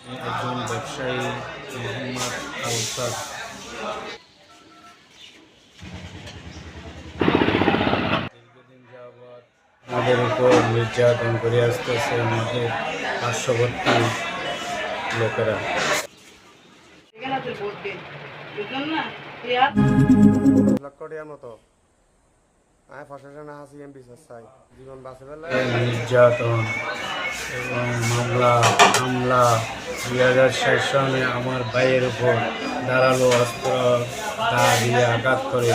একজন ব্যবসায়ী মোহাম্মদ আউসাদ দীর্ঘদিন যাবৎ আমাদের উপর নির্যাতন করে আসতেছে আমাদের পার্শ্ববর্তী লোকেরা। মতো। আমি প্রশাসনে হাসি এম বিশ্বাস চাই। জীবন বাঁচে নির্যাতন এবং মামলা হামলা দুই হাজার ষাট সালে আমার ভাইয়ের উপর দাঁড়াল অস্ত্র দা দিয়ে আঘাত করে।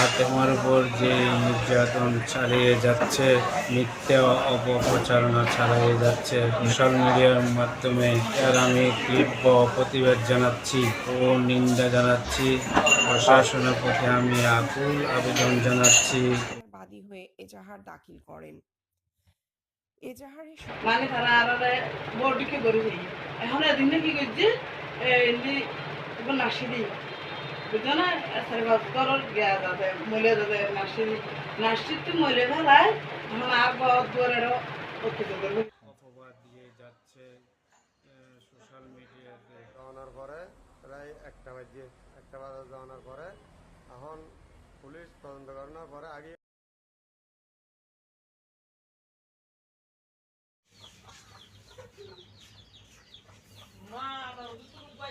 আর তোমার উপর যে নির্যাতন চালিয়ে যাচ্ছে মিথ্যা অপপ্রচারণা চালিয়ে যাচ্ছে। সোশ্যাল মিডিয়ার মাধ্যমে এর আমি তীব্র প্রতিবাদ জানাচ্ছি ও নিন্দা জানাচ্ছি। প্রশাসনের প্রতি আমি আকুল আবেদন জানাচ্ছি। বাদী হয়ে এজাহার দাখিল করেন। এজাহারে মানে তারা আর দিকে গরু হই এখন এদিন কি করছে এবার নাসি দিই। বুঝছ না? সাড়ে পাঁচ করর গিয়া যাতে মলে যাতে নাসি নাসি তো মলে ফেলায় এখন আর দুয়ারেরও অত্যাচার করবে অপবাদ দিয়ে যাচ্ছে সোশ্যাল মিডিয়াতে যাওয়ানোর পরে প্রায় একটা বাজে একটা বাজে যাওয়ানোর পরে এখন পুলিশ তদন্ত করানোর পরে আগে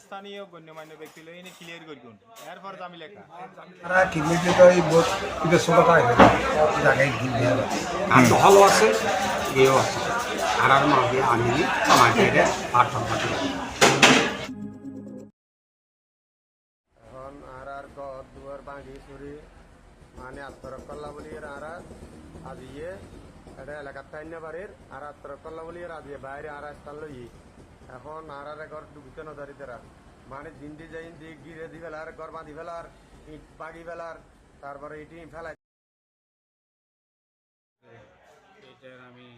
স্থানীয় গণ্যমান্য ব্যক্তি লই এনে ক্লিয়ার করি কোন এরপর দামি লেখা। তারা কিডনিতে তো এই বোধ কিন্তু তাই জায়গায় গিয়ে দেওয়া আর তো ভালো আছে। এও আছে। আর আর মাকে আমি আমাকে আর সম্পাদন এখন আর আর গদ দুয়ার বাঁধি চুরি মানে আত্মরক করলা বলি আর আর আজিয়ে এটা এলাকার তাইন্য বাড়ির আর আত্মরক করলা বলি আর আজিয়ে বাইরে আর স্থান লই এখন আর আর ঘর ডুবিতে নজারি তারা। মানে জিন্দি যাই দিয়ে গিরে দি ফেলার, ঘর বাঁধি ফেলার, ইট পাগি ফেলার, তারপরে ইটি ফেলায় এটার আমি